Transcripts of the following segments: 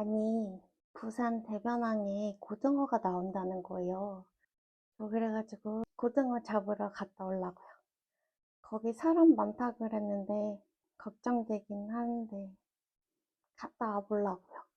아니, 부산 대변항에 고등어가 나온다는 거예요. 저 그래가지고 고등어 잡으러 갔다 오려고요. 거기 사람 많다 그랬는데 걱정되긴 하는데 갔다 와보려고요.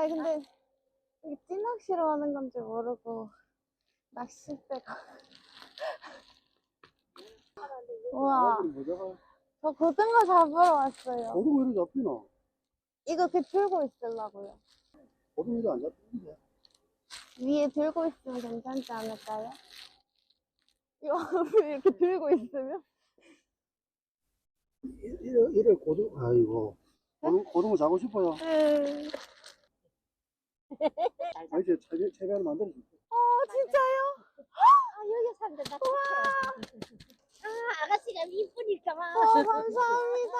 아니 근데 이게 찌낚시로 하는 건지 모르고 낚싯대가 우와 저 고등어 잡으러 왔어요 고등어 이리 잡히나? 이거 그 들고 있으려고요 고등어 이리 안 잡히는데. 위에 들고 있으면 괜찮지 않을까요? 이거 이렇게 들고 있으면? 이래, 이래 고등, 아이고. 고등, 고등어 잡고 싶어요. 네. 아, 이제 채배, 채배를 만들어줄게. 어 진짜요? 아, 여기 산다, 나 착해. 아, 아가씨가 이쁘니까 막. 어 감사합니다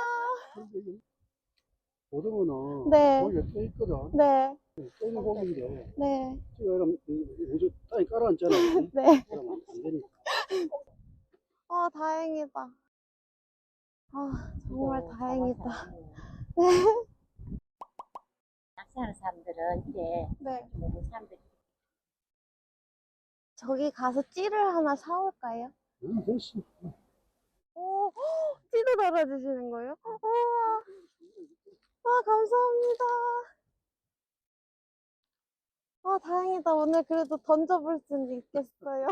고등어는 네. 고기가 떠 있거든. 네떠 고기인데, 네, 지금 우주 땅에 깔아앉잖아. 네. 그러면 안 되니까. 아, 다행이다. 아, 정말 다행이다. 낚시하는 사람들은 이제 네. 모르는 사람들이 저기 가서 찌를 하나 사올까요? 응, 됐어. 오, 헉, 찌도 달아주시는 거예요? 우와. 아, 감사합니다. 아, 다행이다. 오늘 그래도 던져볼 수는 있겠어요.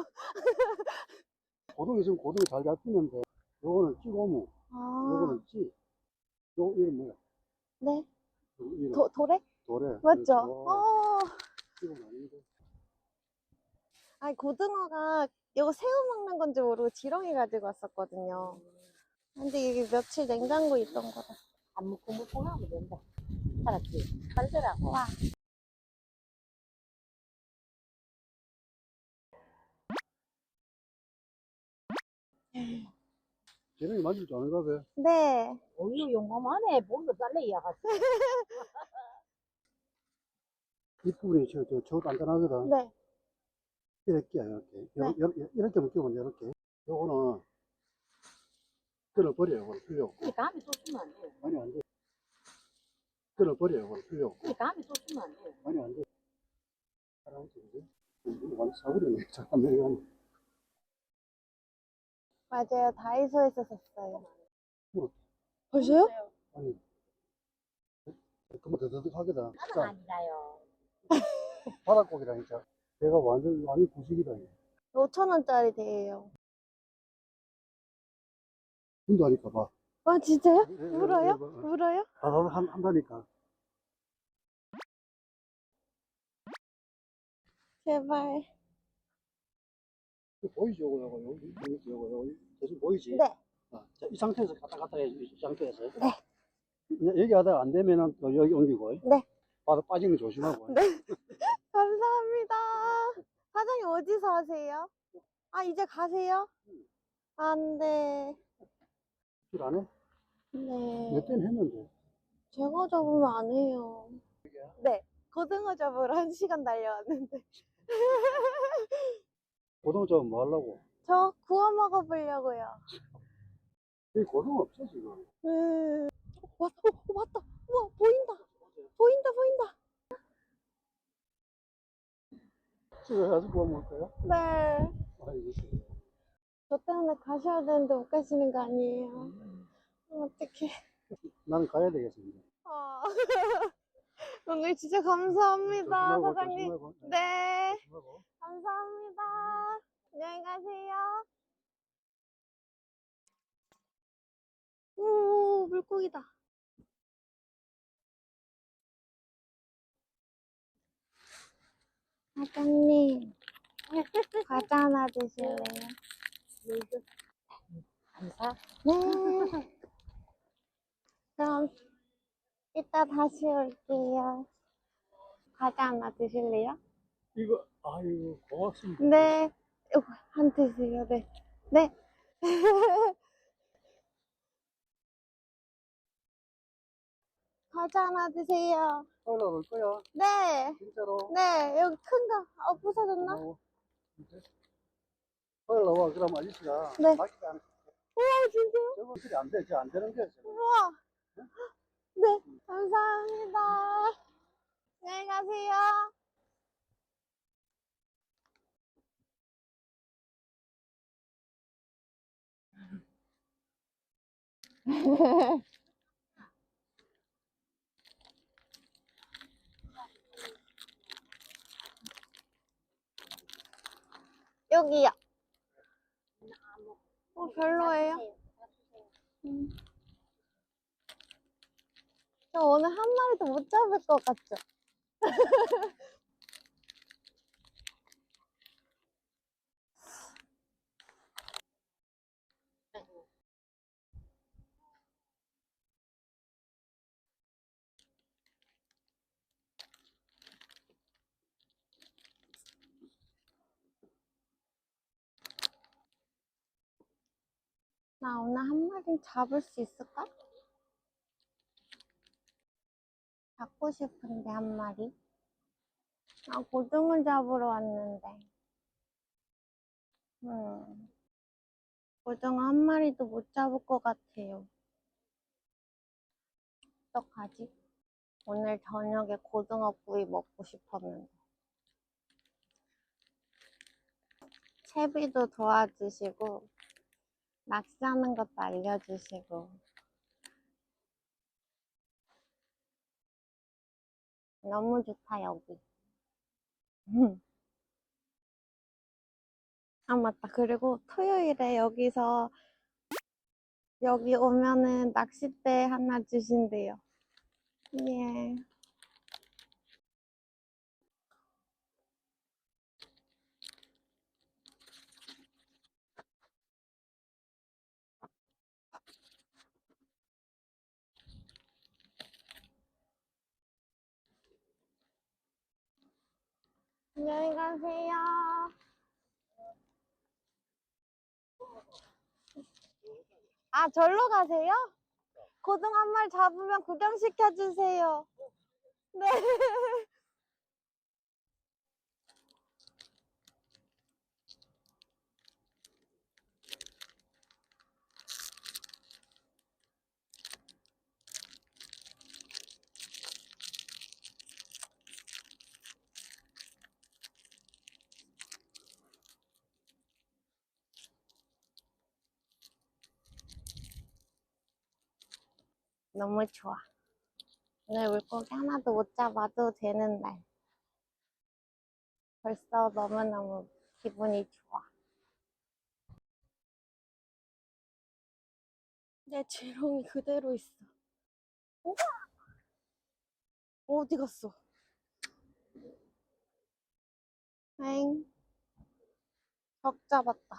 고등어 있으면 고등어 잘 잡히는데, 요거는 찌고무, 아, 요거는 찌. 요, 이름 뭐야? 네. 요 이름. 도, 도래? 도래. 맞죠? 어. 아니, 고등어가 이거 새우 먹는 건지 모르고 지렁이 가지고 왔었거든요. 근데 이게 며칠 냉장고에 있던 거라. 안 먹고 먹고 하면 된다. 알았지? 빨더라고. 와. 쟤네가 만질 줄 아는가 봐. 네. 어유 용감하네. 몸도 달래, 이 아가씨. 뒷부분이 저, 저, 저 단단하거든. 네. 이렇게, 이렇게. 네. 이렇게, 이렇게 묶이면 이렇게. 요거는, 끊어버려요, 이걸 필요 없고. 이 다음에 또 주면 안 돼. 아니, 안 돼. 끊어버려요, 이걸 필요 없고. 이 다음에 또 주면 안 돼. 아니, 안 돼. 그래? 완전 사버리네. 잠깐만. 맞아요. 다이소에서 샀어요. 뭐? 벌써요? 아니. 그만 더더덕하거든. 나는 진짜 아니라요. 바닷고기라니까. 내가 완전, 완전 구식이다. 5천원짜리 대예요. 힘도 하니까 봐. 아, 진짜요? 예, 예, 물어요? 예, 뭐, 어. 물어요? 다 한, 한다니까. 제발. 이거 보이지, 요거, 요거, 요거, 요거, 요거, 요거. 계속 보이지? 네. 아, 자, 이 상태에서 갔다 갔다 해, 이 상태에서. 네. 이제 여기 하다가 안 되면은 또 여기 옮기고. 네. 바로 빠지는 거 조심하고. 네. 감사합니다. 사장님 어디서 하세요? 아, 이제 가세요? 안 돼. 줄안 해? 네. 몇 대는 했는데. 제가 잡으면 안 해요. 네. 고등어 잡으러 한 시간 달려왔는데. 고등어 잡으면 뭐 하려고? 저 구워 먹어보려고요. 여기 고등어 없어, 지금. 음. 와, 어, 어, 왔다. 우와, 보인다. 보인다, 보인다. 집에 가서 구워 먹을까요? 네. 아이고, 저 때문에 가셔야 되는데 못 가시는 거 아니에요? 어떡해. 나는 가야 되겠습니다. 아. 오늘 진짜 감사합니다, 조심하고, 사장님. 조심하고. 네. 조심하고. 감사합니다. 안녕히 가세요. 오, 물고기다. 사장님, 과자 하나 드실래요? 안 사? 네. 그럼 이따 다시 올게요. 과자 하나 드실래요? 이거, 아이고, 고맙습니다. 네. 한 드세요. 네. 네. 과자 하나 드세요. 올라올 거야. 네, 진짜로. 네, 여기 큰 거. 어, 부서졌나? 어, 올라와. 그럼 아저씨가. 네. 맡기지 않을 우와, 진짜요? 저거 소리 안 돼. 저안 되는 거야. 저거. 우와. 네, 감사합니다. 안녕히 가세요. 여기요. 어, 별로예요? 음. 저 오늘 한 마리도 못 잡을 것 같죠? 나 오늘 한 마리 잡을 수 있을까? 잡고 싶은데 한 마리. 나 고등어 잡으러 왔는데. 음. 고등어 한 마리도 못 잡을 것 같아요. 어떡하지? 오늘 저녁에 고등어 구이 먹고 싶었는데. 채비도 도와주시고, 낚시하는 것도 알려주시고. 너무 좋다, 여기. 아, 맞다. 그리고 토요일에 여기서, 여기 오면은 낚싯대 하나 주신대요. 예. 안녕히 가세요. 아, 절로 가세요? 고등 한 마리 잡으면 구경시켜 주세요. 네. 너무 좋아. 오늘 물고기 하나도 못 잡아도 되는 날. 벌써 너무너무 기분이 좋아. 내 지렁이 그대로 있어. 우와! 어디 갔어? 엥. 적 잡았다.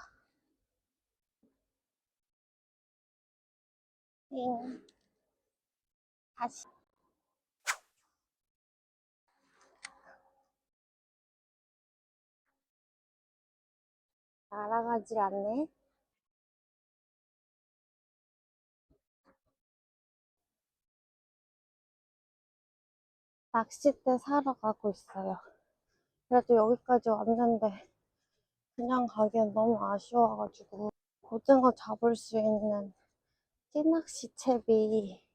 엥. 다시. 날아가질 않네. 낚싯대 사러 가고 있어요. 그래도 여기까지 왔는데 그냥 가기엔 너무 아쉬워가지고 고등어 잡을 수 있는 찌낚시 채비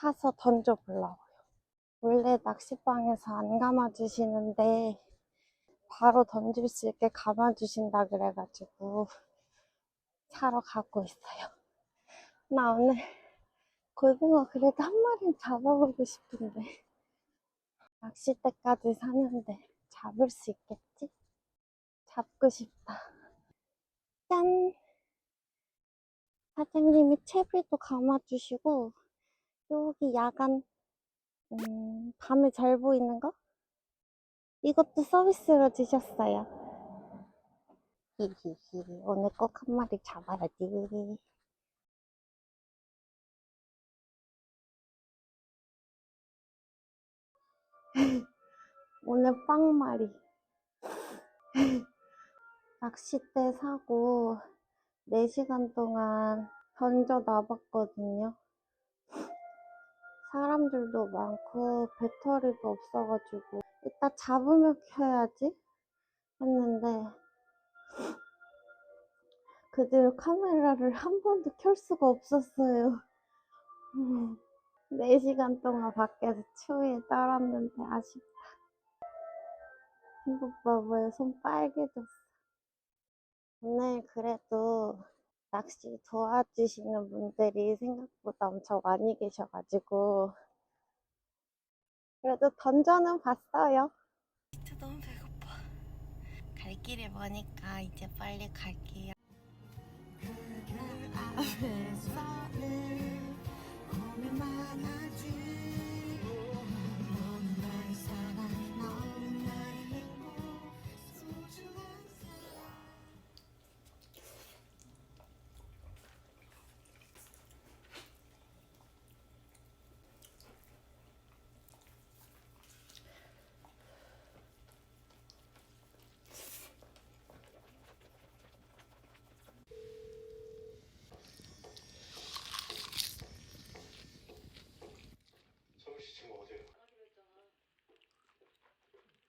사서 던져 보려고요. 원래 낚시방에서 안 감아주시는데 바로 던질 수 있게 감아주신다 그래가지고 사러 가고 있어요. 나 오늘 고등어 그래도 한 마리 잡아보고 싶은데 낚싯대까지 사는데 잡을 수 있겠지? 잡고 싶다. 짠! 사장님이 채비도 감아주시고 여기 야간 음, 밤에 잘 보이는 거? 이것도 서비스로 주셨어요. 히히히 오늘 꼭 한 마리 잡아야지. 오늘 빵말이. 낚싯대 사고 4시간 동안 던져 놔봤거든요. 사람들도 많고 배터리도 없어가지고 이따 잡으면 켜야지 했는데 그들 카메라를 한 번도 켤 수가 없었어요. 음, 4시간 동안 밖에서 추위에 떨었는데 아쉽다. 이것 봐봐요. 손 빨개졌어. 오늘 그래도 낚시 도와주시는 분들이 생각보다 엄청 많이 계셔가지고. 그래도 던전은 봤어요. 진짜 너무 배고파. 갈 길이 머니까 이제 빨리 갈게요. 그 앞에서는 고민 많아지